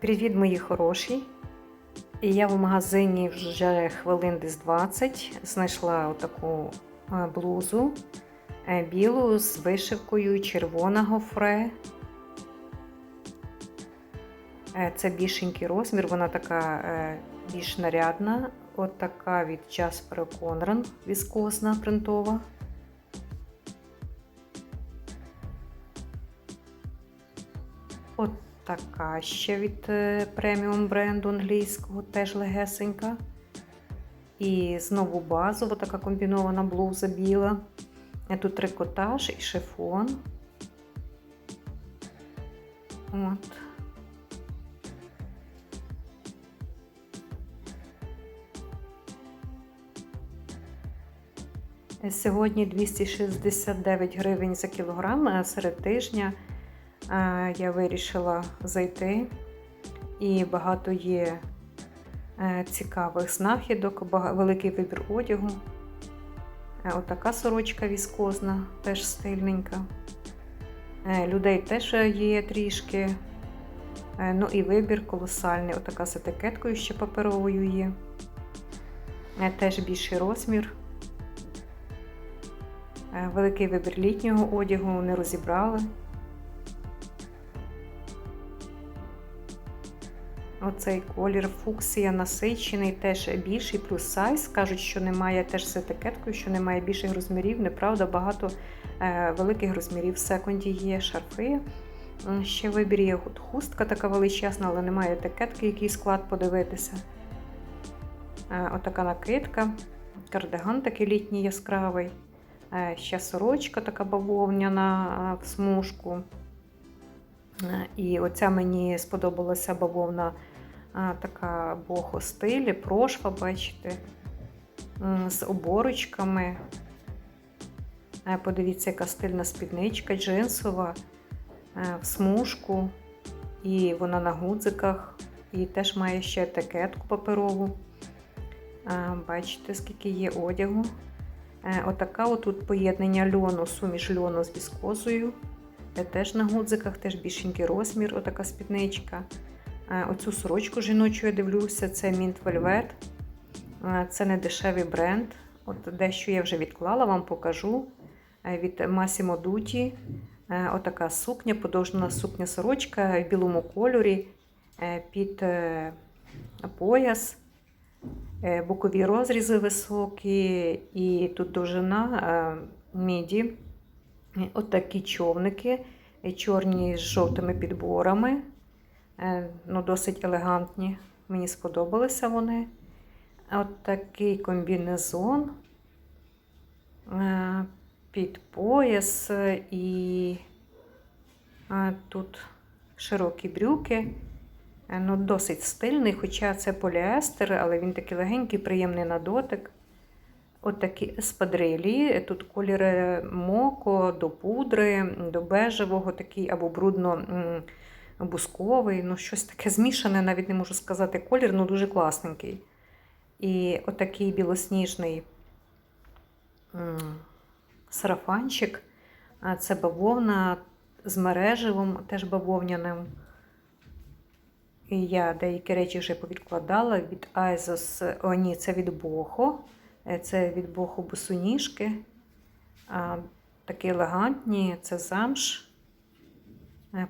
Привіт, мої хороші! І я в магазині вже хвилин десь 20 знайшла отаку е, блузу е, білу з вишивкою червоного фре. Е, Це більшенький розмір, вона така більш нарядна. От така від Jasper Conran віскозна принтова. Така ще від е, преміум бренду англійського, теж легесенька. І знову базова така комбінована блуза біла. Е, Тут трикотаж і шифон. От. Е, Сьогодні 269 гривень за кілограм а серед тижня я вирішила зайти. І багато є е, цікавих знахідок, великий вибір одягу. Е, Отака сорочка віскозна, теж стильненька. Е, Людей теж є трішки. Ну і вибір колосальний. Отака з етикеткою ще паперовою є. Теж більший розмір. Великий вибір літнього одягу не розібрали. Оцей колір фуксія насичений, теж більший, плюс сайз. Кажуть, що немає теж з етикеткою, що немає більших розмірів. Неправда, багато е, великих розмірів в секунді є шарфи. Ще вибір є хустка така величезна, але немає етикетки, який склад подивитися. Е, отака накидка, кардиган такий літній яскравий. Е, ще сорочка така бавовняна в смужку. І оця мені сподобалася бавовна така бохо стилі, прошва, бачите, з оборочками. Е, Подивіться, яка стильна спідничка, джинсова, е, в смужку, і вона на гудзиках, і теж має ще етикетку паперову. Е, Бачите, скільки є одягу. Отака отут поєднання льону, суміш льону з віскозою. Теж на гудзиках, теж більшенький розмір, отака спідничка. Е, Оцю сорочку жіночу я дивлюся, це Mint Velvet. Е, Це не дешевий бренд. От дещо я вже відклала, вам покажу. Е, Від Massimo Dutti. Отака сукня, подовжена сукня сорочка в білому кольорі під пояс. Бокові розрізи високі, і тут довжина міді. Отакі човники, чорні з жовтими підборами. Е, Ну, досить елегантні. Мені сподобалися вони. От такий комбінезон е, під пояс і е, тут широкі брюки. Ну, досить стильний, хоча це поліестер, але він такий легенький, приємний на дотик. От такі еспадрилі. Тут колір е, моко до пудри, до бежевого, такий або брудно-бусковий. Ну, щось таке змішане, навіть не можу сказати колір, ну дуже класненький. І отакий білосніжний сарафанчик. Це бавовна з мереживом, теж бавовняним. І я деякі речі вже повідкладала від Айзос. О, ні, це від Бохо. Е, Це від Бохо босоніжки. Такі елегантні, це замш.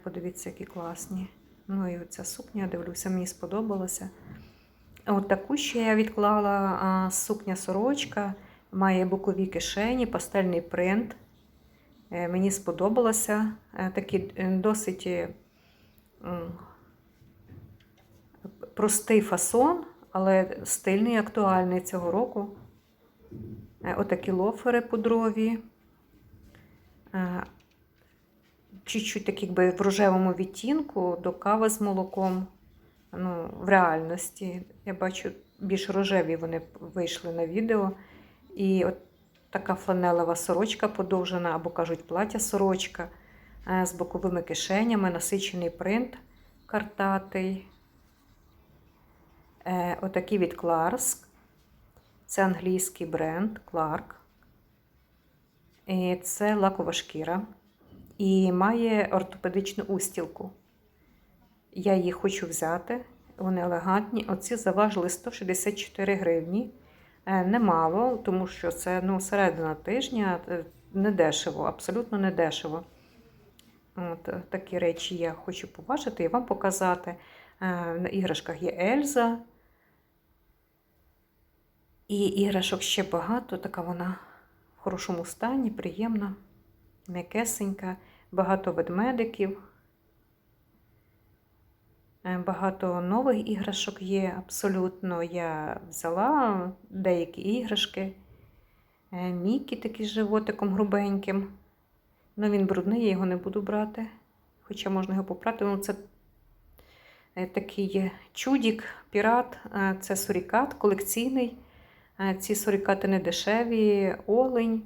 Подивіться, які класні. Ну і оця сукня, дивлюся, мені сподобалася. От таку ще я відклала сукня сорочка, має бокові кишені, пастельний принт. Е, Мені сподобалося. Е, Такий е, досить простий фасон, але стильний, актуальний цього року. Отакі лофери пудрові. Чуть-чуть так якби в рожевому відтінку до кави з молоком. Ну, в реальності. Я бачу, більш рожеві вони вийшли на відео. І от така фланелева сорочка подовжена, або кажуть, плаття сорочка е, з боковими кишенями, насичений принт картатий. Е, Отакий від Clarks. Це англійський бренд Clark. І це лакова шкіра. І має ортопедичну устілку. Я їх хочу взяти. Вони елегантні. Оці заважили 164 гривні. Е, Немало, тому що це ну, середина тижня, е, не дешево, абсолютно не дешево. От, е, такі речі я хочу побачити і вам показати. На іграшках є Ельза. І іграшок ще багато, така вона в хорошому стані, приємна, м'якесенька, багато ведмедиків. Е, Багато нових іграшок є абсолютно. Я взяла деякі іграшки. Е, Мікі такий з животиком грубеньким. Ну, він брудний, я його не буду брати. Хоча можна його попрати. Ну, це е, такий чудік, пірат, це сурікат колекційний. Ці сурікати не дешеві, олень.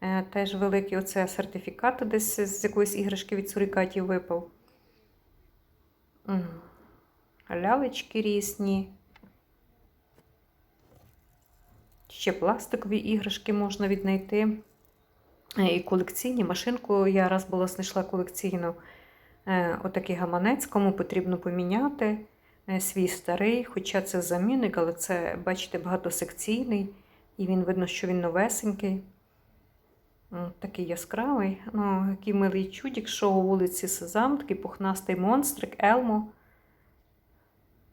Е, Теж великий оце сертифікат десь з якоїсь іграшки від сурікатів випав. Лялечки різні. Ще пластикові іграшки можна віднайти. Е, І колекційні. Машинку я раз була знайшла колекційну. Е, Отакий гаманець, кому потрібно поміняти свій старий, хоча це замінник, але це, бачите, багатосекційний, і він видно, що він новесенький. Такий яскравий. Ну, який милий чудік, шоу вулиці Сезам, такий пухнастий монстрик, Елмо.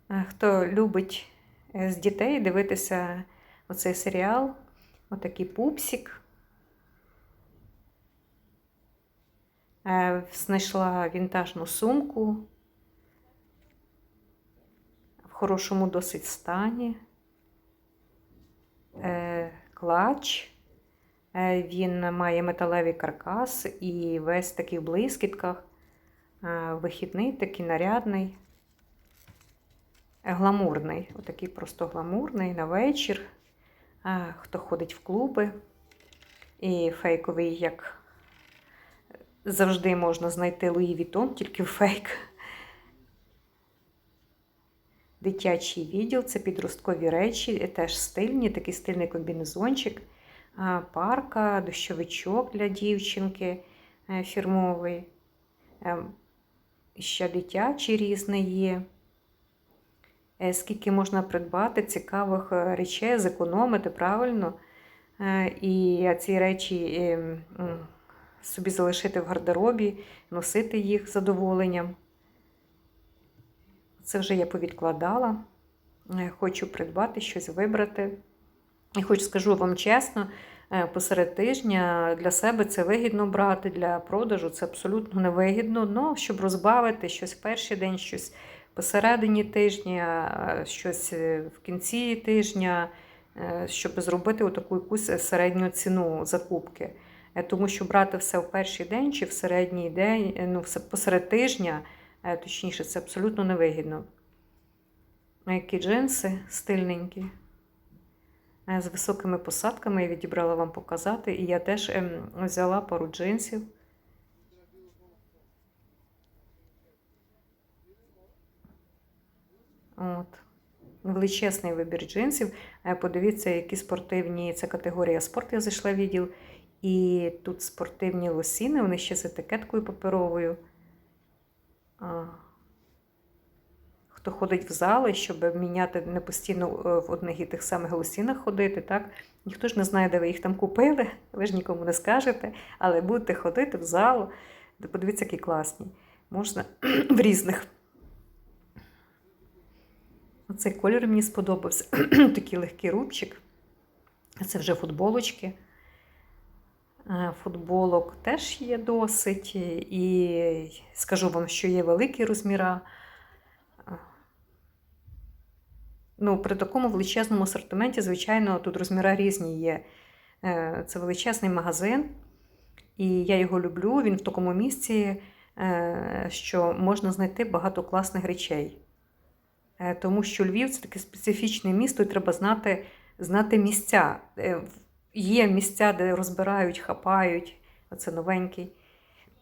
Е, Хто любить е, з дітей дивитися оцей серіал, отакий пупсик. Е, Знайшла вінтажну сумку в хорошому досить стані. Клач. Е, Він має металевий каркас і весь такий в блискітках. Е, Вихідний, такий нарядний, гламурний. Отакий просто гламурний на вечір. Е, Хто ходить в клуби. І фейковий, як завжди можна знайти Луї Вітон, тільки фейк. Дитячий відділ це підросткові речі, теж стильні, такий стильний комбінезончик, парка, дощовичок для дівчинки е, фірмовий. Е, Ще дитячий різний є. Е, Скільки можна придбати цікавих речей, зекономити правильно. І ці речі собі залишити в гардеробі, носити їх з задоволенням. Це вже я повідкладала. Хочу придбати щось вибрати. І хоч скажу вам чесно, е, посеред тижня для себе це вигідно брати, для продажу це абсолютно невигідно. Ну, щоб розбавити щось в перший день, щось посередині тижня, е, щось е, в кінці тижня, щоб зробити таку якусь середню ціну закупки. Тому що брати все в перший день чи в середній день, ну, посеред тижня, точніше, це абсолютно невигідно. Які джинси стильненькі. Е, З високими посадками я відібрала вам показати. І я теж ем, взяла пару джинсів. От. Величезний вибір джинсів. Е, Подивіться, які спортивні, це категорія спорт, я зайшла в відділ. І тут спортивні лосіни, вони ще з етикеткою паперовою. Хто ходить в зали, щоб міняти не постійно е, в одних і тих самих лосінах ходити, так? Ніхто ж не знає, де ви їх там купили, ви ж нікому не скажете, але будете ходити в залу. Подивіться, які класні. Можна в різних. Оцей колір мені сподобався. Такий легкий рубчик. Це вже футболочки. Е, Футболок теж є досить. І скажу вам, що є великі розміра. Ну, при такому величезному асортименті, звичайно, тут розміри різні є. Е, Це величезний магазин, і я його люблю. Він в такому місці, е, що можна знайти багато класних речей. Е, Тому що Львів це таке специфічне місто, і треба знати, знати місця. Є місця, де розбирають, хапають. Оце новенький.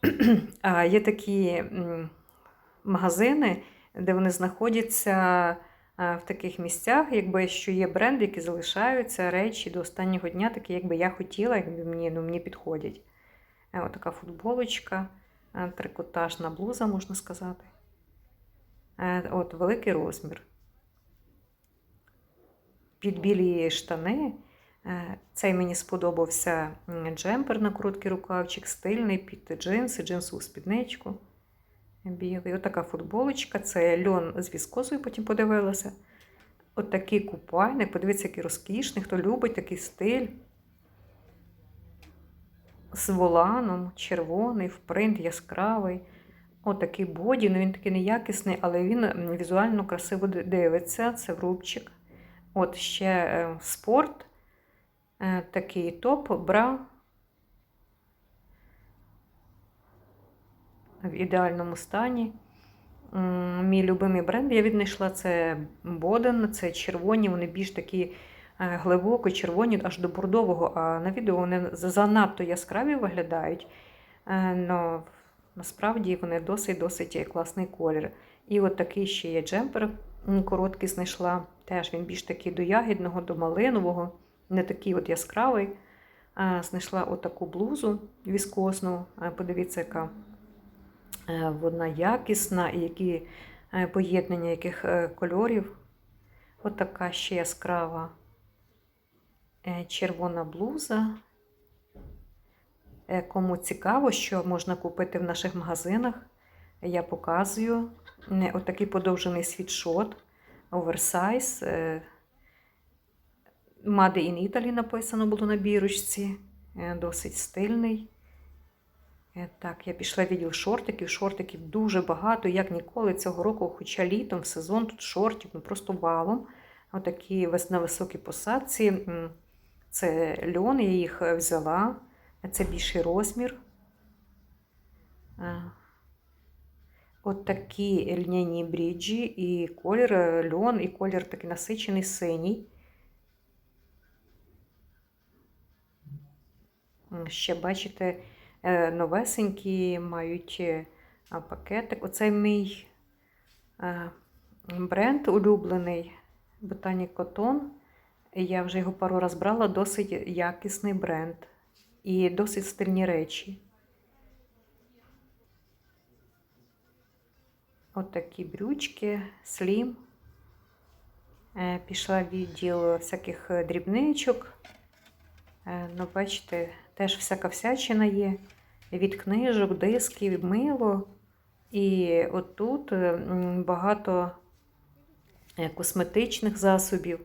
А є такі магазини, де вони знаходяться в таких місцях, якби що є бренди, які залишаються речі до останнього дня, такі, якби я хотіла, якби мені, ну, мені підходять. Е, Отака футболочка, е, трикотажна блуза, можна сказати. Е, От, великий розмір. Під білі штани. Е, Цей мені сподобався джемпер на короткий рукавчик, стильний під джинси, джинсову спідничку. Білий. Отака футболочка. Це льон з віскозою, потім подивилася. Отакий купальник. Подивіться, який розкішний. Хто любить такий стиль. З воланом, червоний, в принт яскравий. Отакий боді. Ну він такий неякісний, але він візуально красиво дивиться. Це в рубчик. От ще е, спорт. Е, такий топ, бра. В ідеальному стані. Мій любимий бренд я віднайшла це Боден, це червоні, вони більш такі е, глибоко червоні, аж до бордового. А на відео вони занадто яскраві виглядають. Е, Но насправді вони досить-досить класний колір. І от такий ще є джемпер короткий знайшла. Теж він більш такий до ягідного, до малинового, не такий от яскравий. Е, Знайшла отаку блузу віскозну. Е, Подивіться, яка вона якісна і які е, поєднання яких е, кольорів. От така ще яскрава е, червона блуза. Е, Кому цікаво, що можна купити в наших магазинах, я показую. Е, Отакий подовжений світшот, оверсайз. е, Made in Italy написано було на бірочці. Е, Досить стильний. Е, Так, я пішла відділ шортиків. Шортиків дуже багато, як ніколи цього року, хоча літом, в сезон тут шортів, ну просто валом. Отакі на високій посадці. Це льон, я їх е, взяла. Це більший розмір. Е, От такі льняні бріджі, і колір льон, і колір такий насичений синій. Ще бачите, новесенькі мають е, пакетик. Оцей мій е, бренд улюблений Botanic Cotton. Я вже його пару раз брала, досить якісний бренд і досить стильні речі. От брючки, слім. Е, Пішла відділ всяких е, дрібничок. Е, Ну, бачите, теж всяка всячина є. Від книжок, дисків, мило. І отут е, багато е, косметичних засобів.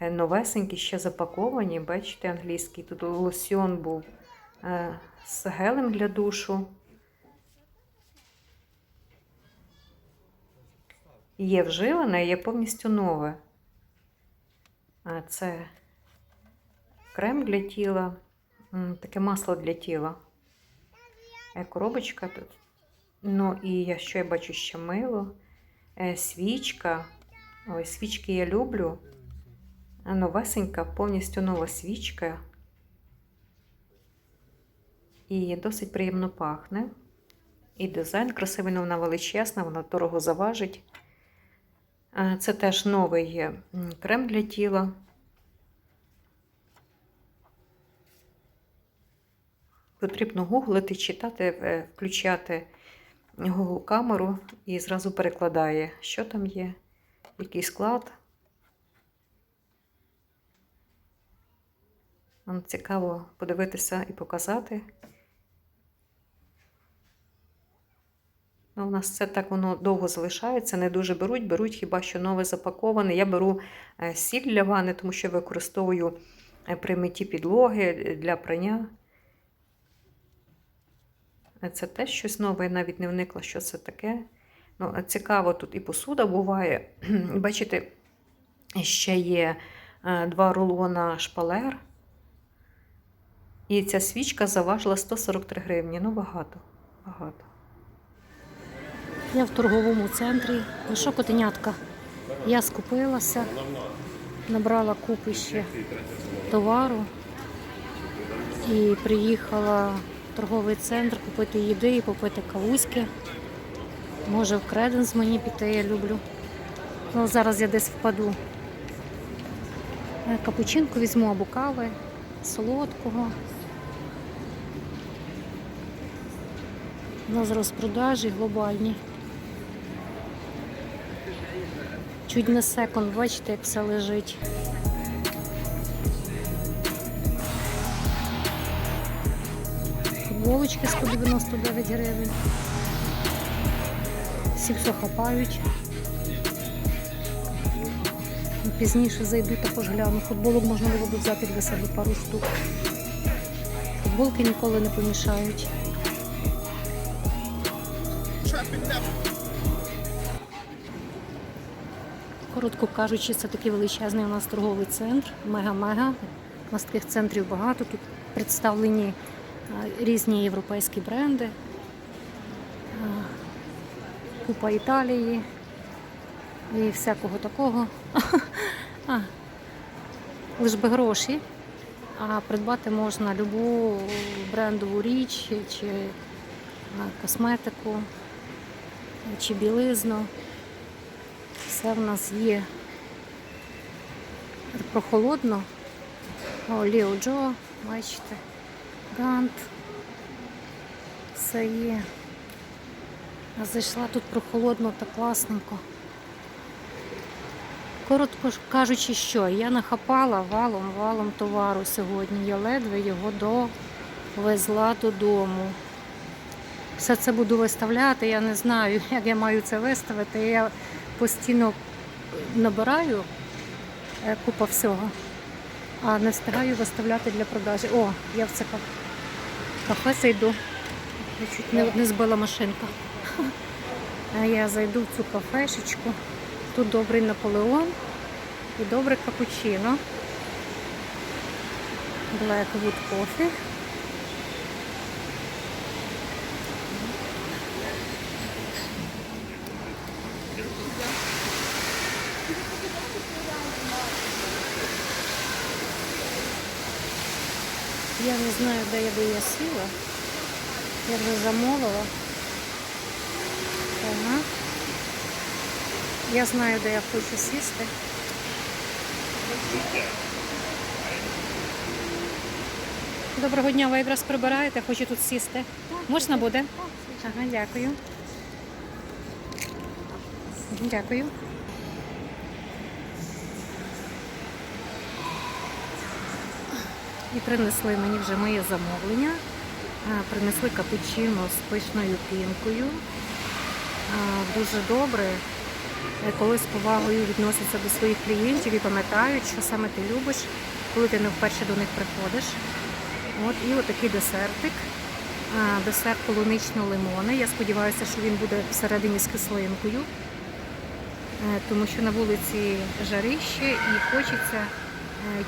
Е, Новесенькі ще запаковані. Бачите, англійський. Тут лосьон був з гелем для душу. Є вживане, є повністю нове. Це крем для тіла, таке масло для тіла. Е, Коробочка тут. Ну і я що я бачу ще мило, Е, свічка. Ой, свічки я люблю. Новесенька, повністю нова свічка. І досить приємно пахне. І дизайн красивий, ну, вона величезна, вона дорого заважить. Це теж новий крем для тіла. Потрібно гуглити, читати, включати Google камеру і зразу перекладає, що там є, який склад. Нам цікаво подивитися і показати. Ну, у нас це так воно довго залишається, не дуже беруть, беруть хіба що нове запаковане. Я беру е, сіль для ванни, тому що використовую е, при митті підлоги е, для прання. Е, Це теж щось нове, я навіть не вникла, що це таке. Ну, е, цікаво, тут і посуда буває. Бачите, ще є е, два рулона шпалер. І ця свічка заважила 143 гривні. Ну, багато, багато. Я в торговому центрі. Ну що, котенятка? Я скупилася, набрала купи ще товару і приїхала торговий центр купити їди і попити кавуськи. Може в креденс мені піти, я люблю. Ну, зараз я десь впаду. Е, Капучинку візьму або кави, солодкого. У нас розпродажі глобальні. Чуть не секунд, бачите, як все лежить. Футболочки 199 гривень. Все хапають. Пізніше зайду також гляну. Футболок можна було б взяти для себе пару штук. Футболки ніколи не помішають. Коротко кажучи, це такий величезний у нас торговий центр, мега-мега. У нас таких центрів багато. Тут представлені різні європейські бренди. Купа Італії і всякого такого. А, Лиш би гроші. А придбати можна любу брендову річ чи косметику, чи білизну. Все в нас є прохолодно. О, Ліо Джо, бачите, Гант. Все є. А зайшла тут прохолодно та класненько. Коротко кажучи, що я нахапала валом, валом товару сьогодні. Я ледве його довезла додому. Все це буду виставляти, я не знаю, як я маю це виставити. Я постійно набираю е, купа всього, а не встигаю виставляти для продажі. О, я в це ка- кафе зайду. Я чуть не, не збила машинка. А я зайду в цю кафешечку. Тут добрий Наполеон і добре капучино. Blackwood Coffee. Я не знаю, де я би я сіла. Я вже замовила. Ага. Я знаю, де я хочу сісти. Доброго дня, ви якраз прибираєте, хочу тут сісти. Можна буде? Ага, дякую. Дякую. І принесли мені вже моє замовлення. Принесли капучино з пишною пінкою. Дуже добре. Коли з повагою відносяться до своїх клієнтів і пам'ятають, що саме ти любиш, коли ти не вперше до них приходиш. От і отакий десертик. Десерт полунично-лимонний. Я сподіваюся, що він буде всередині з кислинкою, Е, тому що на вулиці жарище і хочеться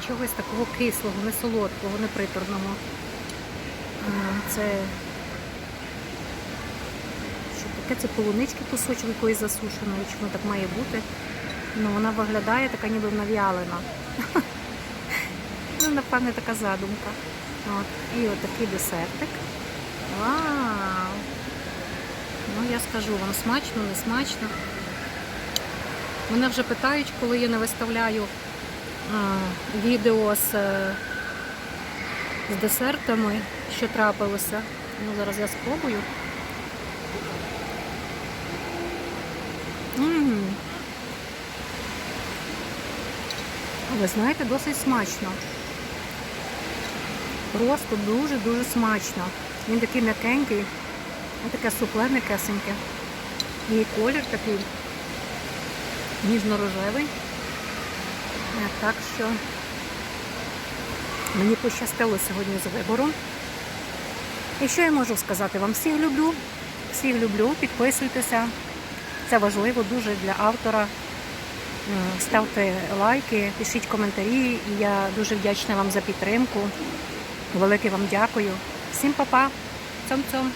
чогось такого кислого, не солодкого, не приторного. Це що таке? Це полунички кусочок якоїсь засушеної, воно так має бути. Ну, вона виглядає така ніби нав'ялена. Ну, напевне, така задумка. От. І отакий десертик. Вау! Ну, я скажу вам, смачно, не смачно. Мене вже питають, коли я не виставляю відео з, е, з десертами, що трапилося. Ну, зараз я спробую. Ви знаєте, досить смачно. Просто дуже-дуже смачно. Він такий м'якенький, таке суфле м'якесеньке. І колір такий ніжно-рожевий. Е, Так що мені пощастило сьогодні з вибором. І що я можу сказати? Вам всіх люблю, всіх люблю, підписуйтеся. Це важливо дуже для автора. Ставте лайки, пишіть коментарі. І я дуже вдячна вам за підтримку. Велике вам дякую. Всім па-па. Цьом-цьом.